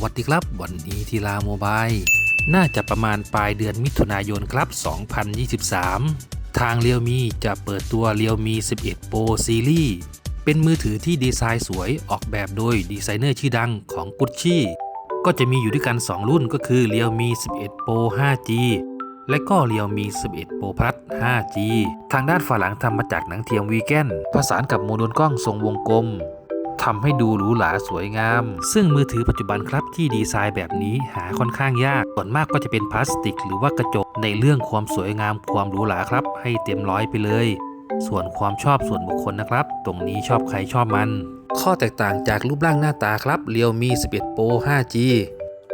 วัสดีครับ วันนี้ทีลาโมบายน่าจะประมาณปลายเดือนมิถุนายนครับ 2023 ทางเรียวมีจะเปิดตัวเรียวมี 11 Pro Series เป็นมือถือที่ดีไซน์สวยออกแบบโดยดีไซเนอร์ชื่อดังของกุชชี่ก็จะมีอยู่ด้วยกัน 2 รุ่นก็คือเรียวมี 11 Pro 5G และก็เรียวมี 11 Pro Plus 5G ทางด้านฝาหลังทำมาจากหนังเทียมวีแกนผสานกับโมดูลกล้องทรงวงกลม ทำให้ดูหรูหราสวยงาม ซึ่งมือถือปัจจุบันครับที่ดีไซน์แบบนี้หาค่อนข้างยากส่วนมากก็จะเป็นพลาสติก หรือว่ากระจกในเรื่องความสวยงามความหรูหราครับ ให้เต็มร้อยไปเลย ส่วนความชอบส่วนบุคคลนะครับ ตรงนี้ชอบใครชอบมัน ข้อแตกต่างจากรูปร่างหน้าตาครับเรียวมี 11 Pro 5G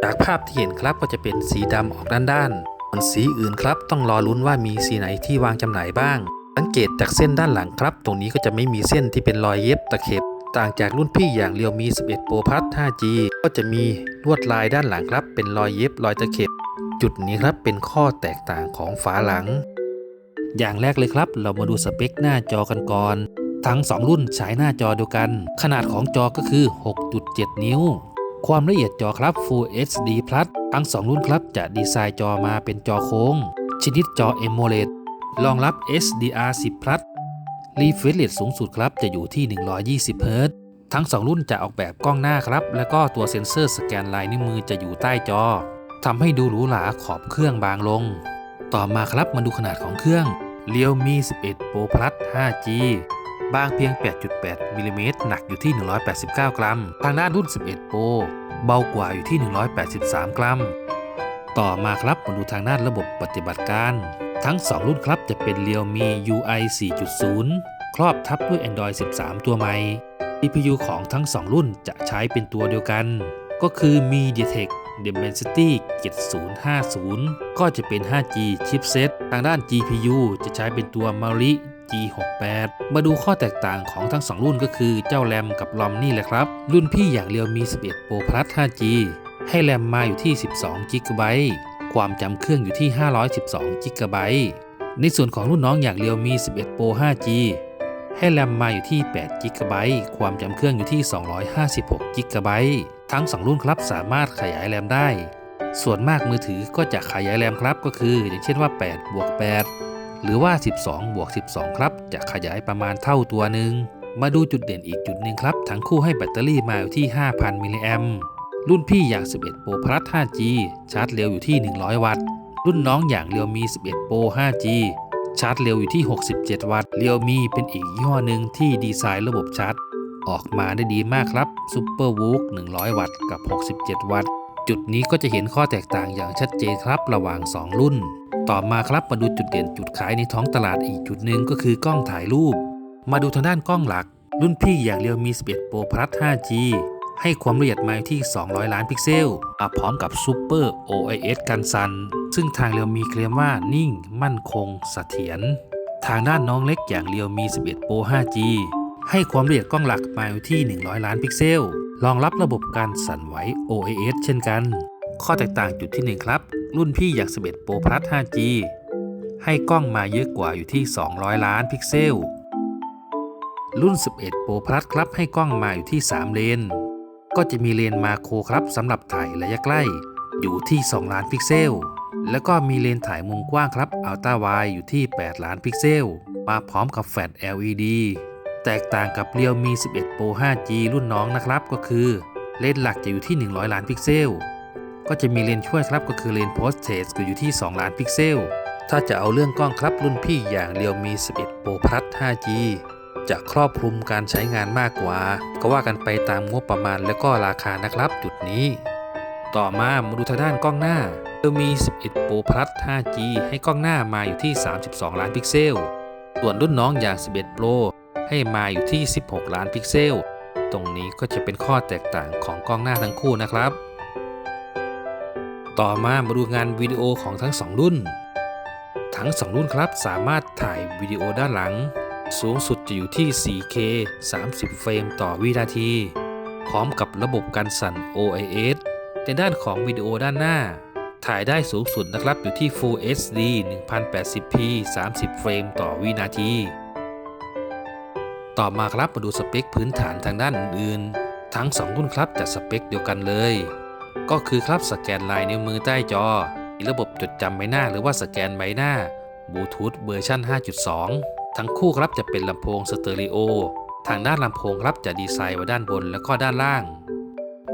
จากภาพที่เห็นครับก็จะเป็นสีดำออกด้านๆส่วนสีอื่นครับต้องรอลุ้นว่ามีสีไหนที่วางจำหน่ายบ้าง สังเกตจากเส้นด้านหลังครับ ตรงนี้ก็จะไม่มีเส้นที่เป็นรอยเย็บตะเข็บ ต่างจากรุ่นพี่อย่างเรียวมี 11 Pro Plus 5G ก็จะมีลวดลายด้านหลังครับ เป็นรอยเย็บรอยตะเข็บ จุดนี้ครับเป็นข้อแตกต่างของฝาหลัง อย่างแรกเลยครับ เรามาดูสเปคหน้าจอกันก่อน ทั้ง 2 รุ่นฉายหน้าจอเดียวกัน ขนาดของจอก็คือ 6.7 นิ้ว ความละเอียดจอครับ Full HD Plus ทั้ง 2 รุ่นครับจะดีไซน์จอมาเป็นจอโค้ง ชนิดจอ AMOLED รองรับ SDR 10 Plus รีเฟรชเรทสูงสุดครับจะอยู่ที่ 120เฮิรตซ์ทั้ง 2 รุ่นจะออกแบบกล้องหน้าครับ แล้วก็ตัวเซ็นเซอร์สแกนลายนิ้วมือจะอยู่ใต้จอทำให้ดูหรูหราขอบเครื่องบางลง ต่อมาครับมาดูขนาดของเครื่อง Realme 11 Pro Plus 5G บางเพียง 8.8มิลลิเมตรหนักอยู่ที่ 189 กรัม ทางด้านรุ่น 11 Pro เบากว่าอยู่ที่ 183 กรัม ต่อมาครับมาดูทางด้านระบบปฏิบัติการ ทั้ง 2 รุ่นครับจะเป็น Realme UI 4.0 ครอบทับด้วย Android 13 ตัวใหม่ CPU ของทั้ง 2 รุ่นจะใช้เป็นตัวเดียวกัน ก็คือ MediaTek Dimensity 7050 ก็จะเป็น 5G chipset ทางด้าน GPU จะใช้เป็นตัว Mali G68 มาดูข้อแตกต่างของทั้ง 2 รุ่นก็คือเจ้าแรมกับลอมนี่แหละครับ รุ่นพี่อย่างเรียวมี 11 Pro Plus 5G ให้แรมมาอยู่ที่ 12 GB ความจำเครื่องอยู่ที่ 512 GB ในส่วนของรุ่นน้องอย่างเรียวมี 11 Pro 5G ให้แรมมาอยู่ที่8 GB ความจำเครื่องอยู่ที่ 256 GB ทั้ง 2 รุ่นครับสามารถขยายแรมได้ ส่วนมากมือถือก็จะขยายแรมครับก็คือ อย่างเช่นว่า 8 บวก 8 หรือว่า 12 บวก 12 ครับ จะขยายประมาณเท่าตัวหนึ่ง มาดูจุดเด่นอีกจุดหนึ่งครับ ทั้งคู่ให้แบตเตอรี่มาอยู่ที่ 5,000 มิลลิแอมป์ รุ่นพี่อย่าง 11 Pro Plus 5G ชาร์จเร็วอยู่ที่ 100 วัตต์ รุ่นน้องอย่าง Realme 11 Pro 5G ชาร์จเร็วอยู่ที่ 67 วัตต์ Realme เป็นอีกยี่ห้อหนึ่งที่ดีไซน์ระบบชาร์จ ออกมาได้ดีมากครับ Super w o o 100 วัตต์กับ 67 วัตต์ จุดนี้ก็จะเห็นข้อแตกต่างอย่างชัดเจนครับระหว่าง 2 รุ่น ต่อมาครับมาดูจุดเด่นจุดขายในท้องตลาดอีกจุดหนึ่งก็คือกล้องถ่ายรูป มาดูทางด้านกล้องหลัก รุ่นพี่อย่าง Realme 11 Pro Plus 5G ให้ความละเอียดมาที่ 200 ล้านพิกเซลมาพร้อมกับ Super OIS กันสั่นซึ่งทางเรียวมีเคลมว่านิ่ง มั่นคงสเสถียร ทางด้านน้องเล็กอย่างเรียวมี 11 Pro 5G ให้ความละเอียดกล้องหลักมาอยู่ที่ 100 ล้านพิกเซล รองรับระบบการสั่นไหว OIS เช่นกัน ข้อแตกต่างจุดที่ 1 ครับ รุ่นพี่อย่าง 11 Pro Plus 5G ให้กล้องมาเยอะกว่าอยู่ที่ 200 ล้านพิกเซล รุ่น 11 Pro Plus ครับให้กล้องมาอยู่ที่ 3 เลน ก็จะมีเลนมาโครครับสำหรับถ่ายระยะใกล้ อยู่ที่ 2 ล้านพิกเซล แล้วก็มีเลนถ่ายมุมกว้างครับอัลตร้าไวอยู่ที่ 8 ล้านพิกเซล มาพร้อมกับแฟลช LED แตกต่างกับ Realme 11 Pro 5G รุ่นน้องนะครับก็คือ เลนหลักจะอยู่ที่ 100 ล้านพิกเซล ก็จะมีเลนช่วยครับก็คือเลนโพสเทสก็อยู่ที่ 2 ล้านพิกเซล ถ้าจะเอาเรื่องกล้องครับรุ่นพี่อย่าง Realme 11 Pro Plus 5G จะครอบคลุมการใช้งานมากกว่า ก็ว่ากันไปตามงบประมาณและก็ราคานะครับจุดนี้ ต่อมามาดูทางด้านกล้องหน้า Realme 11 Pro Plus 5G ให้กล้องหน้ามาอยู่ที่ 32 ล้านพิกเซล ส่วนรุ่นน้องอย่าง 11 Pro ให้มาอยู่ที่ 16 ล้านพิกเซล ตรงนี้ก็จะเป็นข้อแตกต่างของกล้องหน้าทั้งคู่นะครับ ต่อมามาดูงานวิดีโอของทั้ง 2 รุ่น ทั้ง 2 รุ่นครับสามารถถ่ายวิดีโอด้านหลัง สูงสุดจะอยู่ที่ 4K 30 เฟรมต่อวินาที พร้อมกับระบบการสั่น OIS ในด้านของวิดีโอด้านหน้า ถ่ายได้สูงสุดนะครับอยู่ที่ Full HD 1080p 30 เฟรมต่อวินาที ต่อมาครับมาดูสเปคพื้นฐานทางด้านอื่นๆ ทั้ง 2 รุ่นครับจะสเปคเดียวกันเลย ก็คือครับสแกนลายนิ้วมือใต้จอมีระบบจดจำใบหน้าหรือว่าสแกนใบหน้าบลูทูธเวอร์ชัน5.2 ทั้งคู่ครับจะเป็นลำโพงสเตอริโอ ทางด้านลำโพงครับจะดีไซน์ไว้ด้านบนและก็ด้านล่าง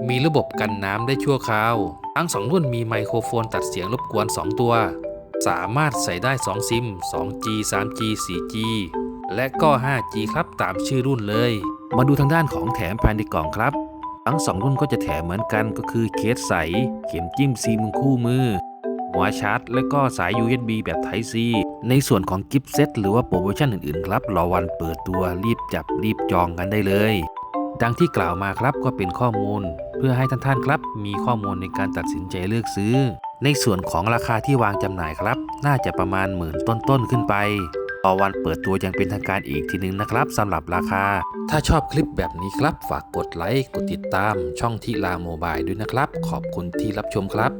มีระบบกันน้ำได้ชั่วคราว ทั้งสองรุ่นมีไมโครโฟนตัดเสียงรบกวน 2 ตัว สามารถใส่ได้ 2 ซิม 2G 3G 4G และก็ 5G ครับตามชื่อรุ่นเลย มาดูทางด้านของแถมภายในกล่องครับ ทั้ง 2 รุ่นก็จะแถมเหมือนกันก็คือเคสใส เข็มจิ้มซีมคู่มือ หัวชาร์จ และก็สาย USB แบบ Type C ในส่วนของกิฟต์เซตหรือว่าโปรโมชั่นอื่นๆครับ รอวันเปิดตัวรีบจับรีบจองกันได้เลย ดังที่กล่าวมาครับก็เป็นข้อมูล เพื่อให้ท่านท่านๆครับ มีข้อมูลในการตัดสินใจเลือกซื้อ ในส่วนของราคาที่วางจำหน่ายครับ น่าจะประมาณหมื่นต้นๆขึ้นไปรอวันเปิดตัวยังเป็นทางการอีกทีหนึงนะครับสำหรับราคา ถ้าชอบคลิปแบบนี้ครับ ฝากกดไลค์ กดติดตามช่องทิลาโมบายด้วยนะครับ ขอบคุณที่รับชมครับ